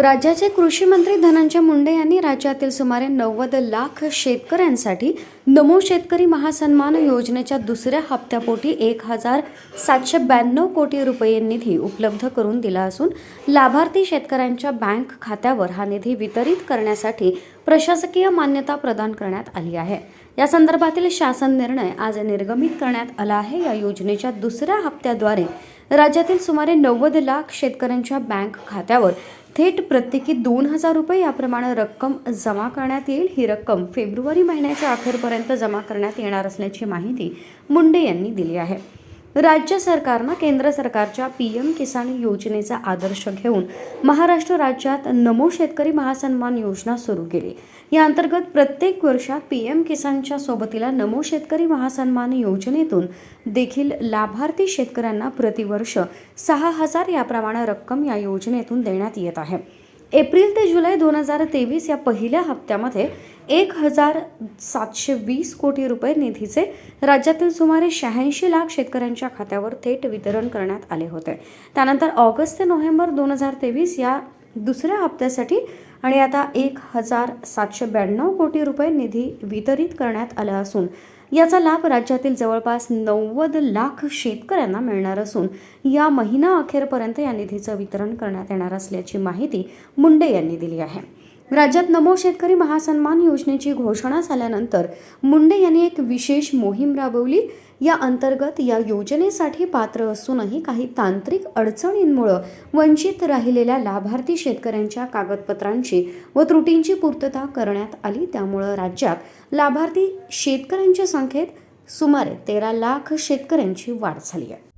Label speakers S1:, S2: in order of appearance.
S1: राज्याचे कृषी मंत्री धनंजय मुंडे यांनी राज्यातील सुमारे नव्वद लाख शेतकऱ्यांसाठी नमो शेतकरी महासन्मान योजनेच्या दुसऱ्या हप्त्यापोटी एक हजार सातशे ब्याण्णव कोटी रुपये निधी उपलब्ध करून दिला असून लाभार्थी शेतकऱ्यांच्या बँक खात्यावर हा निधी वितरित करण्यासाठी प्रशासकीय मान्यता प्रदान करण्यात आली आहे. या संदर्भातील शासन निर्णय आज निर्गमित करण्यात आला आहे. या योजनेच्या दुसऱ्या हप्त्याद्वारे राज्यातील सुमारे नव्वद लाख शेतकऱ्यांच्या बँक खात्यावर थेट प्रत्येकी दोन हजार रुपये याप्रमाणे रक्कम जमा करण्यात येईल. ही रक्कम फेब्रुवारी महिन्याच्या अखेरपर्यंत जमा करण्यात येणार असल्याची माहिती मुंडे यांनी दिली आहे. राज्य सरकारनं केंद्र सरकारच्या पी एम किसान योजनेचा आदर्श घेऊन महाराष्ट्र राज्यात नमो शेतकरी महासन्मान योजना सुरू केली. या अंतर्गत प्रत्येक वर्षात पी एम किसानच्या सोबतीला नमो शेतकरी महासन्मान योजनेतून देखील लाभार्थी शेतकऱ्यांना प्रतिवर्ष सहा हजार याप्रमाणे रक्कम या योजनेतून देण्यात येत आहे. एप्रिल ते जुलै दोन हजार तेवीस या पहिल्या हप्त्यामध्ये एक हजार सातशे वीस कोटी रुपये निधीचे राज्यातील सुमारे शहाऐंशी लाख शेतकऱ्यांच्या खात्यावर थेट वितरण करण्यात आले होते. त्यानंतर ऑगस्ट ते नोव्हेंबर दोन हजार तेवीस या दुसऱ्या हप्त्यासाठी आणि आता एक हजार सातशे ब्याण्णव कोटी रुपये निधी वितरित करण्यात आला असून याचा लाभ राज्यातील जवळपास नव्वद लाख शेतकऱ्यांना मिळणार असून या महिना अखेरपर्यंत या निधीचं वितरण करण्यात येणार असल्याची माहिती मुंडे यांनी दिली आहे. राज्यात नमो शेतकरी महासन्मान योजनेची घोषणा झाल्यानंतर मुंडे यांनी एक विशेष मोहीम राबवली. या अंतर्गत या योजनेसाठी पात्र असूनही काही तांत्रिक अडचणींमुळं वंचित राहिलेल्या लाभार्थी शेतकऱ्यांच्या कागदपत्रांची व त्रुटींची पूर्तता करण्यात आली. त्यामुळं राज्यात लाभार्थी शेतकऱ्यांच्या संख्येत सुमारे तेरा लाख शेतकऱ्यांची वाढ झाली आहे.